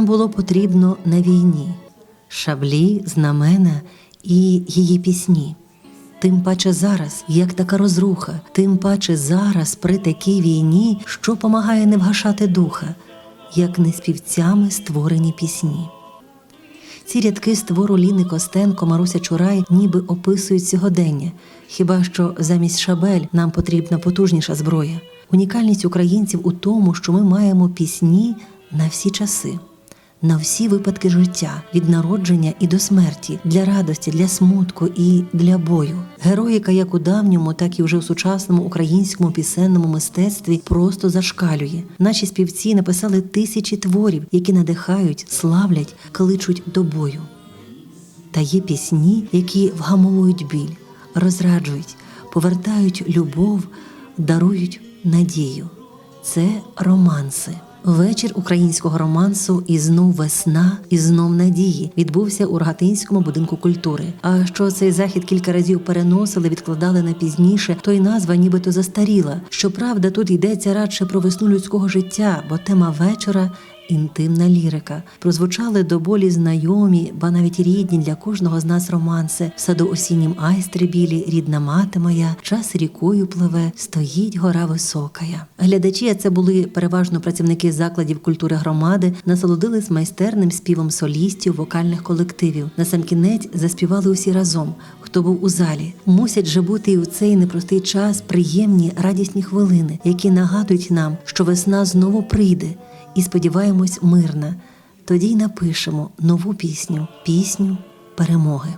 нам було потрібно на війні? Шаблі, знамена і її пісні. Тим паче зараз, як така розруха, тим паче зараз при такій війні, що помагає не вгашати духа, як не співцями створені пісні. Ці рядки з твору Ліни Костенко, Маруся Чурай ніби описують сьогодення. Хіба що замість шабель нам потрібна потужніша зброя. Унікальність українців у тому, що ми маємо пісні на всі часи, на всі випадки життя, від народження і до смерті, для радості, для смутку і для бою. Героїка як у давньому, так і вже у сучасному українському пісенному мистецтві просто зашкалює. Наші співці написали тисячі творів, які надихають, славлять, кличуть до бою. Та є пісні, які вгамовують біль, розраджують, повертають любов, дарують надію. Це романси. Вечір українського романсу і знов весна, і знов надії відбувся у Рогатинському будинку культури. А що цей захід кілька разів переносили, відкладали на пізніше, то й назва нібито застаріла. Щоправда, тут йдеться радше про весну людського життя, бо тема вечора інтимна лірика. Прозвучали до болі знайомі, ба навіть рідні для кожного з нас романси. В саду осіннім айстри білі, рідна мати моя, час рікою пливе, стоїть гора високая. Глядачі, а це були переважно працівники закладів культури громади, насолодились майстерним співом солістів, вокальних колективів. Насамкінець заспівали усі разом. Хто був у залі, мусять же бути і у цей непростий час приємні радісні хвилини, які нагадують нам, що весна знову прийде і сподіваємось мирно, Тоді й напишемо нову пісню, пісню перемоги.